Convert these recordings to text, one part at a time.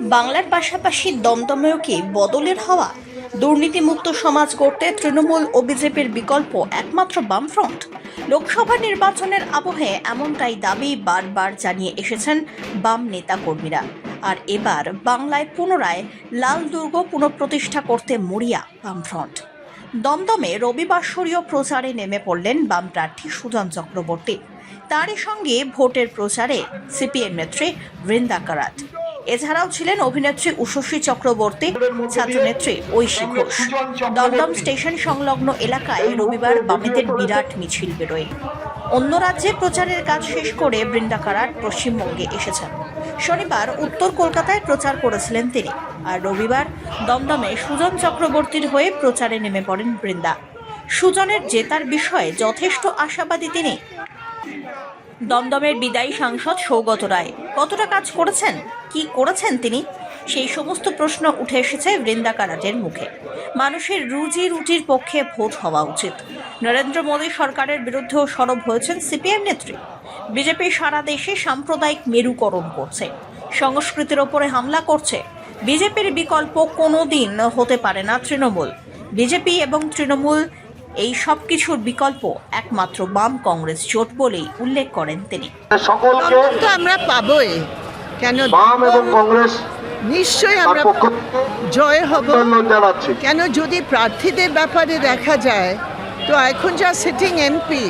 বাংলার পাশাপাশি দমদমেও কি বদলের হওয়া? দুর্নীতিমুক্ত সমাজ গড়তে তৃণমূল ও বিজেপির বিকল্প একমাত্র বামফ্রন্ট? লোকসভা নির্বাচনের আবহে এমনটাই দাবি বারবার জানিয়ে এসেছেন বাম নেতা কর্মীরা আর এবার বাংলায় পুনরায় লাল দুর্গ পুনঃপ্রতিষ্ঠা করতে মরিয়া বামফ্রন্ট। দমদমে রবিবাসরীয় প্রচারে নেমে পড়লেন বাম প্রার্থী সুজন চক্রবর্তী। তারই সঙ্গে ভোটের প্রচারে সিপিএম নেত্রী বৃন্দা কারাট। এছাড়াও ছিলেন অভিনেত্রী উষসী চক্রবর্তী, ছাত্রনেত্রী ঐশী ঘোষ। দমদম স্টেশন সংলগ্ন এলাকায় রবিবার বামেদের বিরাট মিছিল বেরোয়। অন্য রাজ্যে প্রচারের কাজ শেষ করে বৃন্দা কারাট পশ্চিমবঙ্গে এসেছেন। শনিবার উত্তর কলকাতায় প্রচার করেছিলেন তিনি। আর রবিবার দমদমে সুজন চক্রবর্তীর হয়ে প্রচারে নেমে পড়েন বৃন্দা। সুজনের জেতার বিষয়ে যথেষ্ট আশাবাদী তিনি। দমদমের বিদায়ী সাংসদ সৌগত রায়। কতটা কাজ করেছেন? কি করেছেন তিনি? সেই সমস্ত প্রশ্ন উঠে এসেছে বৃন্দা কারাটের মুখে। মানুষের রুজি রুটির পক্ষে ভোট হওয়া উচিত। নরেন্দ্র মোদী সরকারের বিরুদ্ধেও সরব হয়েছেন সিপিএম নেত্রী। বিজেপি সারা দেশে সাম্প্রদায়িক মেরুকরণ করছে। সংস্কৃতির ওপরে হামলা করছে। বিজেপির বিকল্প কোনো দিন হতে পারে না তৃণমূল। বিজেপি এবং তৃণমূল এই সব কিছুর বিকল্প একমাত্র বাম কংগ্রেস জোট বলেই উল্লেখ করেন তিনি। সকলকে তো আমরা পাবোই। কেন? বাম এবং কংগ্রেস নিশ্চয়ই আমরা জয় হব। কেন যদি প্রার্থীদের ব্যাপারে দেখা যায় তো এখন যা সিটিং এমপি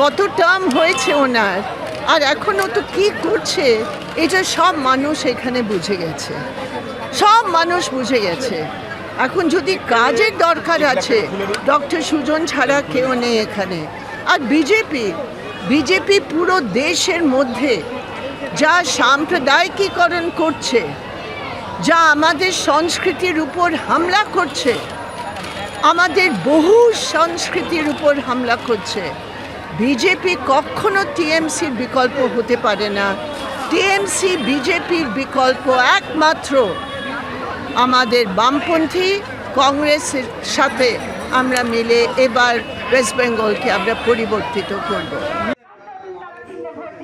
কত টার্ম হয়েছে ওনার আর এখনও তো কি করছে এটা সব মানুষ এখানে বুঝে গেছে। সব মানুষ বুঝে গেছে। এখন যদি কাজের দরকার আছে, ডক্টর সুজন ছাড়া কেউ নেই এখানে। আর বিজেপি বিজেপি পুরো দেশের মধ্যে যা সাম্প্রদায়িকীকরণ করছে, যা আমাদের সংস্কৃতির উপর হামলা করছে, আমাদের বহু সংস্কৃতির উপর হামলা করছে। বিজেপি কখনো টিএমসির বিকল্প হতে পারে না। টিএমসি, বিজেপির বিকল্প একমাত্র আমাদের বামপন্থী কংগ্রেসের সাথে আমরা মিলে এবার ওয়েস্ট বেঙ্গলকে আমরা পরিবর্তিত করব।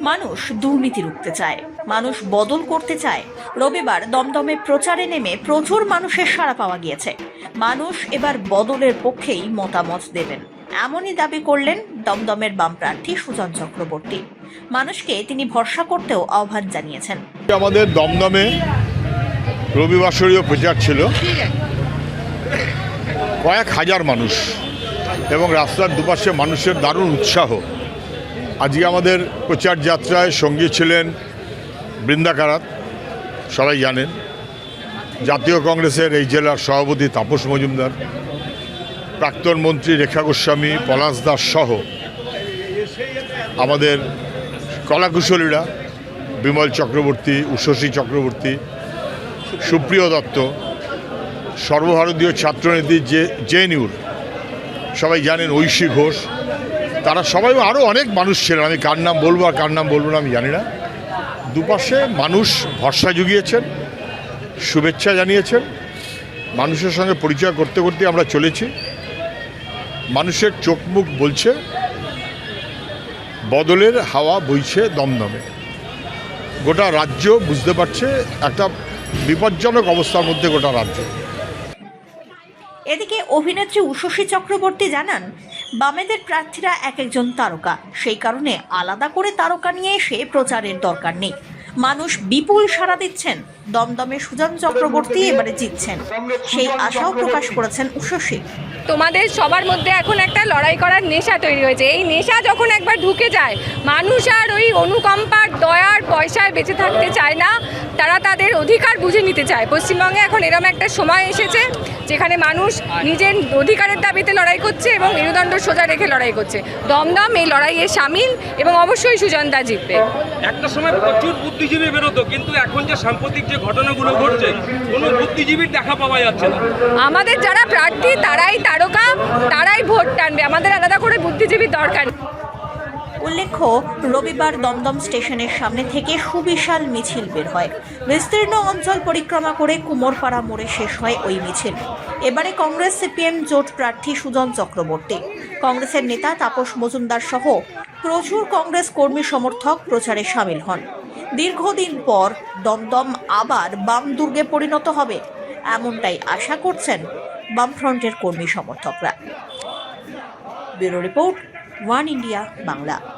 মানুষ দুর্নীতি রুখতে চায় মানুষ বদল করতে চায়। রবিবার দমদমে প্রচারে নেমে প্রচুর মানুষের সাড়া পাওয়া গিয়েছে। মানুষ এবার বদলের পক্ষেই মতামত দেবেন। এমনই দাবি করলেন দমদমের বাম প্রার্থী সুজন চক্রবর্তী। মানুষকে তিনি ভরসা করতেও আহ্বান জানিয়েছেন। আমাদের দমদমে রবিবাসরীয় প্রচার ছিল। কয়েক হাজার মানুষ এবং রাস্তার দুপাশে মানুষের দারুণ উৎসাহ। আজকে আমাদের প্রচার যাত্রায় সঙ্গী ছিলেন বৃন্দাকারাত সবাই জানেন। জাতীয় কংগ্রেসের এই জেলার সভাপতি তাপস মজুমদার প্রাক্তন মন্ত্রী রেখা গোস্বামী পলাশ দাস সহ আমাদের কলাকুশলীরা বিমল চক্রবর্তী উষসী চক্রবর্তী সুপ্রিয় দত্ত, সর্বভারতীয় ছাত্রনেত্রী যে জেএনইউর, সবাই জানেন ঐশী ঘোষ, তারা সবাই আরও অনেক মানুষ ছিলেন। আমি কার নাম বলব আর কার নাম বলব না আমি জানি না। দুপাশে মানুষ ভরসা জুগিয়েছেন, শুভেচ্ছা জানিয়েছেন, মানুষের সঙ্গে পরিচয় করতে করতে আমরা চলেছি। মানুষের চোখ মুখ বলছে, বদলের হাওয়া বইছে দমদমে। গোটা রাজ্য বুঝতে পারছে একটা বিপজ্জনক অবস্থার মধ্যে গোটা রাজ্য। এদিকে অভিনেত্রী উষসী চক্রবর্তী জানান, বামেদের প্রার্থীরা এক একজন তারকা। সেই কারণে আলাদা করে তারকা নিয়ে এসে প্রচারের দরকার নেই। মানুষ বিপুল সাড়া দিচ্ছেন। দমদমে সুজন চক্রবর্তী এবারে জিতছেন। সেই আশাও প্রকাশ করেছেন উষসী। তোমাদের সবার মধ্যে এখন একটা লড়াই করার নেশা তৈরি হয়েছে। এই নেশা যখন একবার ঢুকে যায় মানুষ আর ওই অনুকম্পার দয়ার পয়সায় বেঁচে থাকতে চায় না। তারা তাদের অধিকার বুঝে নিতে চায়। পশ্চিমবঙ্গে এখন এরম একটা সময় এসেছে যেখানে মানুষ নিজের অধিকারের দাবিতে লড়াই করছে এবং মেরুদণ্ড সোজা রেখে লড়াই করছে। দমদম এই লড়াইয়ে সামিল এবং অবশ্যই সুজনতা জিতবে। একটা সময় প্রচুর বুদ্ধিজীবী বেরোতো কিন্তু এখন যে সাম্প্রতিক যে ঘটনাগুলো ঘটছে কোনো বুদ্ধিজীবীর দেখা পাওয়া যাচ্ছে না। আমাদের যারা প্রার্থী তারাই তারকা, তারাই ভোট টানবে। আমাদের আলাদা করে বুদ্ধিজীবীর দরকার উল্লেখ্য, রবিবার দমদম স্টেশনের সামনে থেকে সুবিশাল মিছিল বের হয়। বিস্তীর্ণ অঞ্চল পরিক্রমা করে কুমোরপাড়া মোড়ে শেষ হয় ওই মিছিল। এবারে কংগ্রেস, সিপিএম জোট প্রার্থী সুজন চক্রবর্তী। কংগ্রেসের নেতা তাপস মজুমদার সহ প্রচুর কংগ্রেস কর্মী সমর্থক প্রচারে সামিল হন। দীর্ঘদিন পর দমদম আবার বাম দুর্গে পরিণত হবে, এমনটাই আশা করছেন বামফ্রন্টের কর্মী সমর্থকরা। Bureau report One India Bangla.